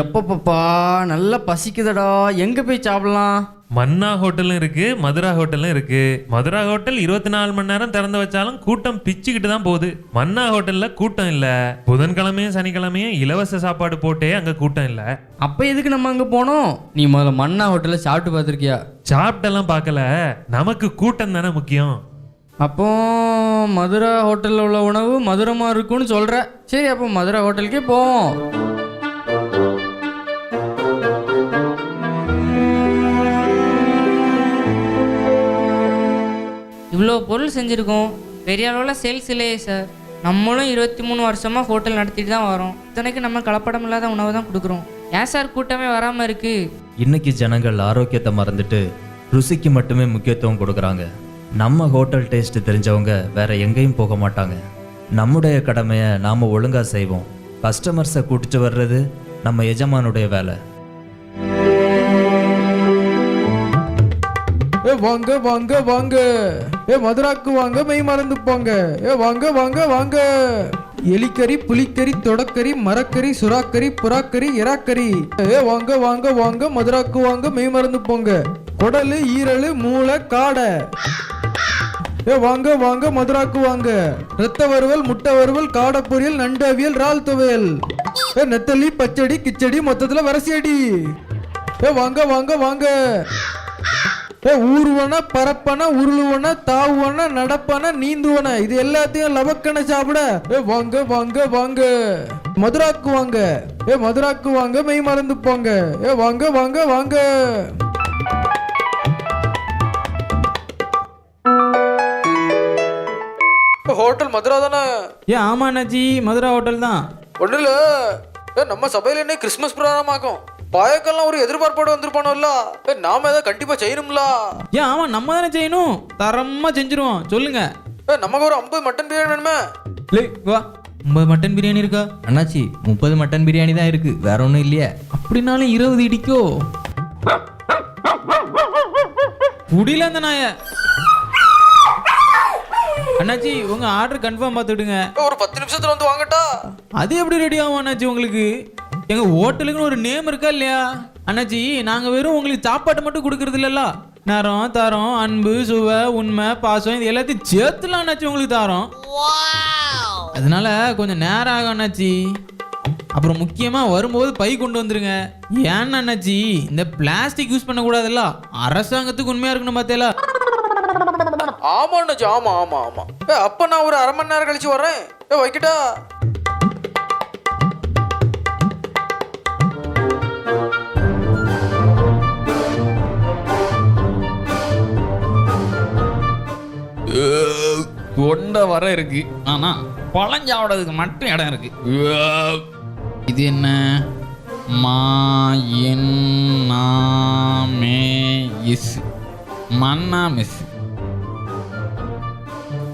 எப்பப்பப்பா நல்லா பசிக்குதடா. எங்க போய் சாப்பிடலாம்? மன்னா ஹோட்டலும் இருக்கு மதுரா ஹோட்டலும் இருக்கு. மதுரா ஹோட்டல் இருபத்தி நாலு மணி நேரம் திறந்து வச்சாலும் கூட்டம் பிச்சுக்கிட்டு தான் போகுது. மன்னா ஹோட்டல்ல கூட்டம் இல்ல. புதன்கிழமையும் சனிக்கிழமையும் இலவச சாப்பாடு போட்டே அங்க கூட்டம் இல்ல. அப்ப எதுக்கு நம்ம அங்க போனோம்? நீ முதல்ல மன்னா ஹோட்டல்ல சாப்பிட்டு பார்த்துருக்கியா? சாப்பிட்டெல்லாம் பார்க்கல. நமக்கு கூட்டம் தானே முக்கியம். அப்போ மதுரா ஹோட்டலில் உள்ள உணவு மதுரமா இருக்கும்னு சொல்ற. சரி அப்போ மதுரா ஹோட்டலுக்கே போவோம். இவ்வளோ பொருள் செஞ்சுருக்கோம். பெரிய அளவில் சேல்ஸ் இல்லையே சார் நம்மளும் இருபத்தி மூணு வருஷமாக ஹோட்டல் நடத்திட்டு தான் வரோம். இத்தனைக்கு நம்ம கலப்படம் இல்லாத உணவு தான் கொடுக்குறோம். ஏன் சார் கூட்டமே வராமல் இருக்கு? இன்னைக்கு ஜனங்கள் ஆரோக்கியத்தை மறந்துட்டு ருசிக்கு மட்டுமே முக்கியத்துவம் கொடுக்குறாங்க. நம்ம ஹோட்டல் டேஸ்ட் தெரிஞ்சவங்க வேற எங்கேயும் போக மாட்டாங்க. நம்முடைய கடமையை நாம் ஒழுங்காக செய்வோம். கஸ்டமர்ஸை கூட்டிட்டு வர்றது நம்ம எஜமானுடைய வேலை. ஏ வாங்க வாங்க வாங்க. ஏ மதுராக்கு வாங்க மெய் மறந்து போங்க ஏ வாங்க வாங்க வாங்க. எலிக்கறி புலிக்கறி தொடக்கறி மரக்கறி சுறாக்கறி புறாக்கறி இறாக்கறி. ஏ வாங்க வாங்க வாங்க மதுராக்கு வாங்க மெய் மறந்து போங்க குடலு ஈரலு மூளை காடை. ஏ வாங்க வாங்க மதுராக்கு வாங்க. ரத்த வறுவல் முட்டை வறுவல் காடை பொரியல் நண்டவியல் ரால் துவையல். ஏ நெத்தலி பச்சடி கிச்சடி மொத்தத்துல வரசியடி. ஏ வாங்க வாங்க வாங்க. ஏ ஊர்வன பரப்பன உருளுவன தாவுவன நடப்பன நீந்துவன இது எல்லாத்தையும் லவக்கன சாப்பிட. ஏ வாங்க வாங்க வாங்க. மதுராக்கு வாங்க. ஏ மதுராக்கு வாங்க மெய் மறந்து போங்க. ஏ வாங்க வாங்க வாங்க. ஹோட்டல் மதுரா தானே? ஏன் ஆமா அண்ணாச்சி. மதுரா ஹோட்டல் தான். ஒன்றும் இல்லை. ஏ நம்ம சபையில் என்ன கிறிஸ்மஸ் ப்ரோக்ராம் ஆகும் பாயக்கெல்லாம் ஒரு எதிர்பார்ப்போடு வந்திருப்பானோல்ல? நாம ஏதாவது கண்டிப்பாக செய்யணும்ல? ஏன் ஆமா நம்ம தானே செய்யணும். தரமா செஞ்சிருவோம். சொல்லுங்க. நமக்கு ஒரு ஐம்பது மட்டன் பிரியாணி வேணுமே. லே வா. ஐம்பது மட்டன் பிரியாணி இருக்கா? அண்ணாச்சி முப்பது மட்டன் பிரியாணி தான் இருக்கு. வேற ஒன்றும் இல்லையே. அப்படின்னாலும் இருபது இடிக்கோ. புடியல அந்த நாய. அண்ணாச்சி உங்க ஆர்டர் கன்ஃபார்ம் பார்த்துடுங்க ஒரு பத்து நிமிஷத்துல வந்து வாங்கட்டா. அது எப்படி ரெடி ஆகும் அண்ணாச்சி உங்களுக்கு? எங்க ஹோட்டலுக்குன்னு ஒரு நேம் இருக்கா இல்லையா? அண்ணாச்சி நாங்க வெறும் உங்களுக்கு சாப்பாட்டை மட்டும் கொடுக்கறது இல்லல்ல. நேரம் தரோம் அன்பு சுவை உண்மை பாசம் இது எல்லாத்தையும் சேர்த்துலாம் அண்ணாச்சி உங்களுக்கு தரோம். அதனால கொஞ்சம் நேரம் ஆகும் அண்ணாச்சி. அப்புறம் முக்கியமா வரும்போது பை கொண்டு வந்துருங்க. ஏன்னா அண்ணாச்சி இந்த பிளாஸ்டிக் யூஸ் பண்ணக்கூடாதுல்ல. அரசாங்கத்துக்கு உண்மையா இருக்கணும் பார்த்தேல. ஆமா அண்ணாச்சி ஆமா ஆமா ஆமா. ஏ அப்ப நான் ஒரு அரை மணி நேரம் கழிச்சு வர்றேன். வைக்கட்டா. கொண்ட வர இருக்கு. ஆனா பழம் சாப்பிடறதுக்கு மட்டும் இடம் இருக்கு. இது என்ன? மா என் நா, மே இஸ் மன்னா மிஸ்.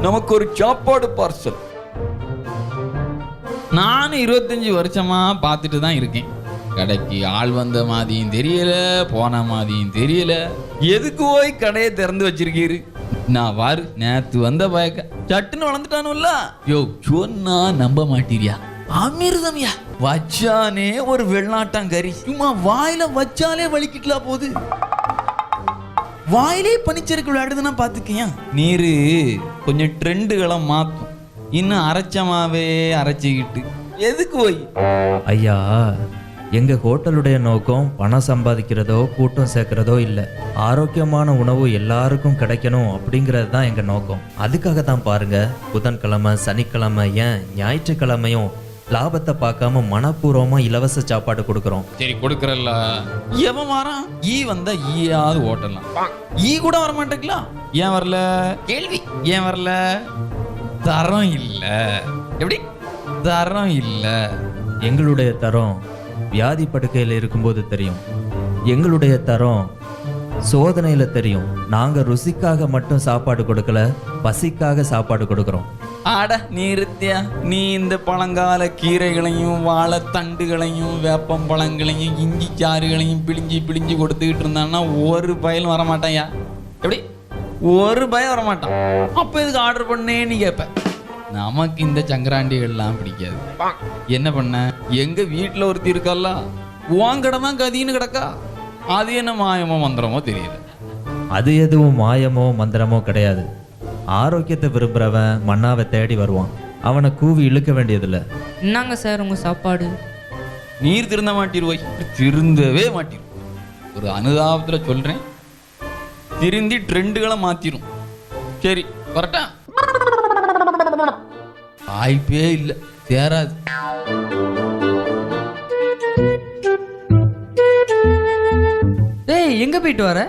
நமக்கு ஒரு சாப்பாடு பார்சல் நானும் இருபத்தஞ்சி வருஷமா பார்த்துட்டு தான் இருக்கேன். கடைக்கு ஆள் வந்த மாதிரியும் தெரியல போன மாதிரியும் தெரியல. எதுக்கு போய் கடையை திறந்து வச்சிருக்கீரு? நான் வாரு நேத்து வந்த பயக்க. சட்டுன்னு வளர்ந்துட்டானுல்ல? யோ சொன்னா நம்ப மாட்டீரியா? அமிர்தம்யா. வச்சானே ஒரு வெள்ளாட்டாங்கறி. சும்மா வாயில வச்சாலே வலிக்கிட்டலாம் போகுது வாயிலே பனிச்சறுக்கு விளையாடுதுன்னா பாத்துக்கியா? நீரு கொஞ்சம் ட்ரெண்டுகளை மாத்தும். இன்னும் அரைச்சமாவே அரைச்சிக்கிட்டு. எதுக்கு போய்? ஐயா எங்க ஹோட்டலுடைய நோக்கம் பணம் சம்பாதிக்கிறதோ கூட்டம் சேர்க்கிறதோ இல்லை. ஆரோக்கியமான உணவு எல்லாருக்கும் கிடைக்கணும் அப்படிங்கிறது தான் எங்க நோக்கம். அதுக்காக தான் பாருங்க புதன்கிழமை சனிக்கிழமை ஏன் ஞாயிற்றுக்கிழமையும் லாபத்தை பார்க்காம மனப்பூர்வமா இலவச சாப்பாடு கொடுக்குறோம். சரி கொடுக்கறல்ல. எவன் வரான்? ஈ வந்தா ஈயாவது ஓட்டலாம். ஈ கூட வர மாட்டேங்களா ஏன் வரல? கேள்வி. ஏன் வரல? தரம் இல்ல. எப்படி? தரம் இல்ல. எங்களுடைய தரம் வியாதி படுக்கையில் இருக்கும்போது தெரியும். எங்களுடைய தரம் சோதனையில் தெரியும். நாங்கள் ருசிக்காக மட்டும் சாப்பாடு கொடுக்கல பசிக்காக சாப்பாடு கொடுக்குறோம். ஆட நிறுத்தியா நீ இந்த பழங்கால கீரைகளையும் வாழைத்தண்டுகளையும் வேப்பம் பழங்களையும் இஞ்சி சாறுகளையும் பிழிஞ்சி பிழிஞ்சி கொடுத்துக்கிட்டு இருந்தான்னா ஒரு பயலும் வரமாட்டான்யா எப்படி? ஒரு பயம் வரமாட்டான். அப்போ இதுக்கு ஆர்டர் பண்ணேன்னு கேட்பேன் நமக்கு இந்த சங்கராண்டிகள்லாம் பிடிக்காது. என்ன பண்ண? எங்க வீட்டில் ஒருத்தி இருக்கல்ல உன் கடை தான் கதின்னு கிடக்கா? அது என்ன மாயமோ மந்திரமோ தெரியல. அது எதுவும் மாயமோ மந்திரமோ கிடையாது. ஆரோக்கியத்தை விரும்புகிறவன் மன்னாவை தேடி வருவான். அவனை கூவி இழுக்க வேண்டியதில்லை. என்னங்க சார் உங்கள் சாப்பாடு. நீர் திருந்த மாட்டிருவோய் திருந்தவே மாட்டிரும் ஒரு அனுதாபத்தில் சொல்கிறேன் திருந்தி ட்ரெண்டுகளை மாற்றிரும் சரி கரெக்டா வாய்ப்பே இல்லை. சேராது. டேய் எங்கே போயிட்டு வர?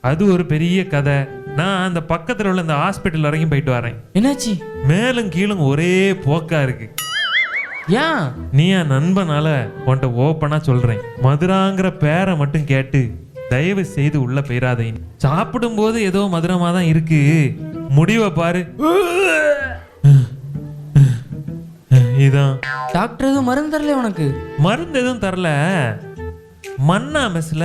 அது ஒரு பெரிய கதை. நான் அந்த பக்கத்துல உள்ள இந்த ஹாஸ்பிட்டல் வரைக்கும் போயிட்டு வரேன். என்னாச்சு? மேலும் கீழும் ஒரே போக்கா இருக்கு. ஏன்? நீ என் நண்பனால உன்கிட்ட ஓப்பனா சொல்றேன். மதுராங்கிற பேரை மட்டும் கேட்டு தயவு செய்து உள்ள போயிடாதேன் சாப்பிடும்போது ஏதோ மதுரமா தான் இருக்கு. முடிவை பாரு. இதான் டாக்டர் எதுவும் மருந்து தரல உனக்கு? மருந்து எதுவும் தரல. மன்னா மெஸ்ல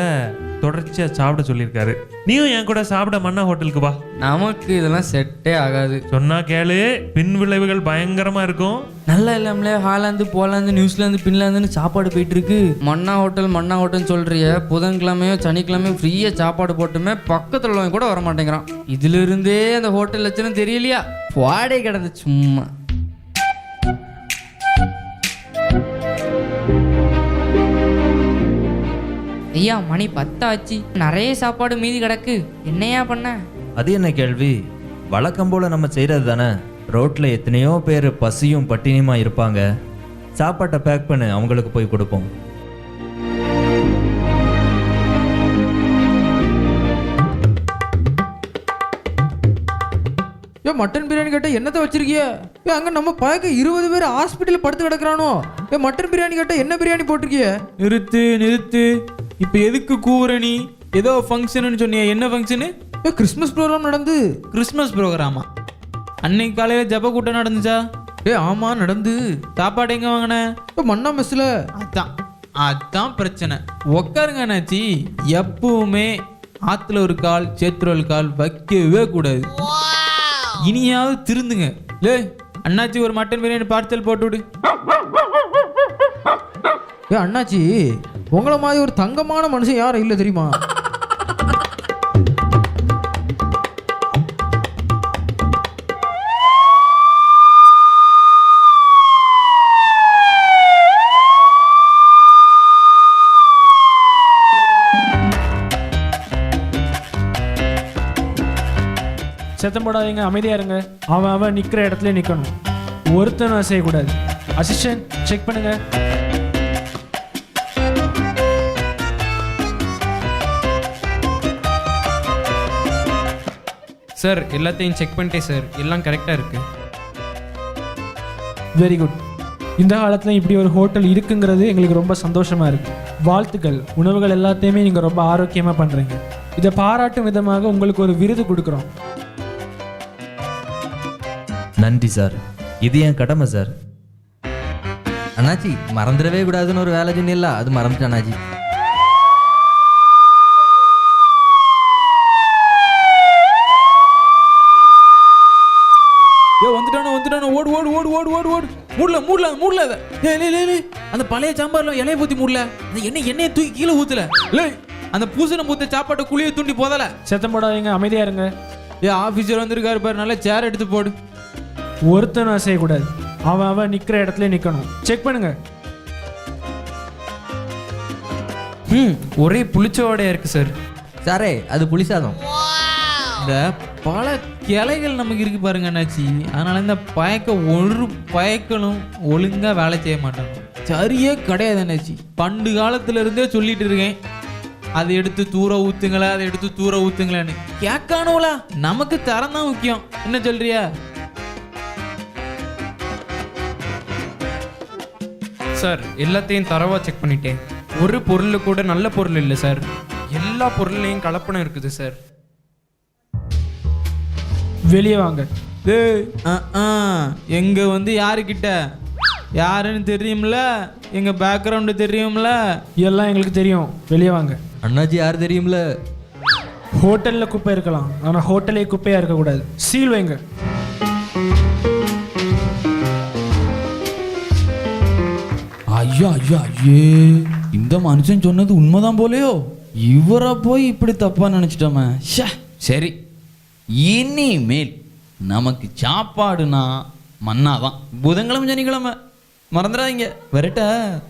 தொடர்ச்சியா சாப்பிட சொல்லியிருக்காரு. நீயும் என் கூட சாப்பிட மன்னா ஹோட்டலுக்கு வா. நமக்கு இதெல்லாம் செட்டே ஆகாது. சொன்னா கேளு. பின் விளைவுகள் பயங்கரமா இருக்கும். நல்லா இல்லாமலே ஹாலாந்து போலாந்து நியூசிலாந்து பின்லாந்துன்னு சாப்பாடு போயிட்டு இருக்கு மன்னா ஹோட்டல் மன்னா ஹோட்டல் சொல்றிய. புதன்கிழமையோ சனிக்கிழமையோ ஃப்ரீயா சாப்பாடு போட்டுமே பக்கத்துல உள்ளவங்க கூட வர மாட்டேங்கிறான் இதுல இருந்தே அந்த ஹோட்டல் லட்சணம் தெரியலையா? வாடகை கிடந்து சும்மா. ஐயா மணி பத்தாச்சு. நிறைய சாப்பாடு மீதி கிடக்கு. என்னையா பண்ண? அது என்ன கேள்வி? வழக்கம் போல நம்ம செய்கிறது தானே? ரோட்டில் எத்தனையோ பேர் பசியும் பட்டினியுமா இருப்பாங்க. சாப்பாட்டை பேக் பண்ணு அவங்களுக்கு போய் கொடுப்போம். ஏ மட்டன் பிரியாணி கேட்டா என்னத்தை வச்சிருக்கிய? ஏ அங்க நம்ம பயக்க இருபது பேர் ஹாஸ்பிட்டல் படுத்து கிடக்குறானோ? ஏ மட்டன் பிரியாணி கேட்டா என்ன பிரியாணி போட்டிருக்கிய? நிறுத்து நிறுத்து. இப்போ எதுக்கு கூவுற நீ ஏதோ ஃபங்க்ஷன்னு சொன்னியா என்ன ஃபங்க்ஷனு ஏ கிறிஸ்மஸ் ப்ரோக்ராம் நடந்து. கிறிஸ்மஸ் ப்ரோக்ராமா அன்னைக்கு காலையில் ஜப கூட்டம் நடந்துச்சா? ஏ ஆமா நடந்து. சாப்பாடு எங்கே வாங்கின? ஏ மன்னா மெஸ்ல. அதான் அதான் பிரச்சனை. உக்காருங்க அண்ணாச்சி. எப்பவுமே ஆத்துல ஒரு கால் சேத்துல ஒரு கால் வைக்கவே கூடாது. இனியாவது திருந்துங்க. லே அண்ணாச்சி ஒரு மட்டன் பிரியாணி பார்சல் போட்டு விடு. ஏ அண்ணாச்சி உங்களை மாதிரி ஒரு தங்கமான மனுஷன் யாரும் இல்லை தெரியுமா? சத்தம் போடாதீங்க அமைதியா இருங்க. அவன் அவன் நிக்கிற இடத்துல நிக்கணும். ஒருத்தனும் செய்யக்கூடாது அசிஸ்டன்ட் செக் பண்ணுங்க. சார் எல்லாத்தையும் செக் பண்ணிட்டேன் சார் எல்லாம் கரெக்டாக இருக்கு. வெரி குட் இந்த காலத்துல இப்படி ஒரு ஹோட்டல் இருக்குங்கிறது எங்களுக்கு ரொம்ப சந்தோஷமா இருக்கு. வாழ்த்துக்கள். உணவுகள் எல்லாத்தையுமே நீங்க ரொம்ப ஆரோக்கியமா பண்றீங்க. இதை பாராட்டும் விதமாக உங்களுக்கு ஒரு விருது கொடுக்குறோம். நன்றி சார் இது என் கடமை சார் அண்ணாச்சி மறந்துடவே கூடாதுன்னு ஒரு வேலை சொன்னில்ல அது மறந்துட்டேன் அண்ணாச்சி. மூடல மூடல மூடல அதை. ஏ லே லே லே அந்த பழைய சாம்பார்ல இலைய ஊத்தி மூடல. அந்த எண்ணெய் எண்ணெயை தூக்கி கீழே ஊத்துல. லே அந்த பூசணம் பூத்த சாப்பாட்டை குழியை தூண்டி போதல. சத்தம் போடாதீங்க அமைதியா இருங்க. ஏ ஆபீசர் வந்திருக்காரு பாரு நல்லா சேர் எடுத்து போடு. ஒருத்தனும் அசையக்கூடாது அவன் அவன் நிக்கிற இடத்துல நிக்கணும். செக் பண்ணுங்க. ம் ஒரே புளிச்சோடையாக இருக்கு சார் சாரே அது புளிசாதம். இந்த பல கிளைகள் நமக்கு இருக்கு பாருங்க அண்ணாச்சி. அதனால இந்த பயக்க ஒரு பயக்களும் ஒழுங்கா வேலை செய்ய மாட்டாங்க. சரியே கிடையாது அண்ணாச்சி. பண்டு காலத்துல இருந்தே சொல்லிட்டு இருக்கேன். அதை எடுத்து தூர ஊத்துங்களா அதை எடுத்து தூர ஊத்துங்களான்னு. கேட்கானுங்களா நமக்கு தரம் தான் முக்கியம். என்ன சொல்றியா? சார் எல்லாத்தையும் தரவா செக் பண்ணிட்டேன். ஒரு பொருள் கூட நல்ல பொருள் இல்லை சார். எல்லா பொருள்லையும் கலப்பணம் இருக்குது சார். வெளியே வாங்க. அஹ், எங்க வந்து யாருக்கிட்ட? யாருன்னு தெரியும்ல? எங்க பேக்ரவுண்டு தெரியும்ல? எல்லாம் எங்களுக்கு தெரியும். வெளியே வாங்க. அண்ணாச்சி யார் தெரியும்ல? ஹோட்டல்ல குப்பை இருக்கலாம். ஆனா ஹோட்டலே குப்பையா இருக்கக்கூடாது. சீல் வைங்க. ஐயா ஐயா ஐயே. இந்த மனுஷன் சொன்னது உண்மைதான் போலையோ? இவரை போய் இப்படி தப்பா நினைச்சிட்டோமே. ஷே சரி. இனிமேல் நமக்கு சாப்பாடுனா தான் புதன்கிழமை சனிக்கிழமை. மறந்துடாதீங்க. வரட்ட?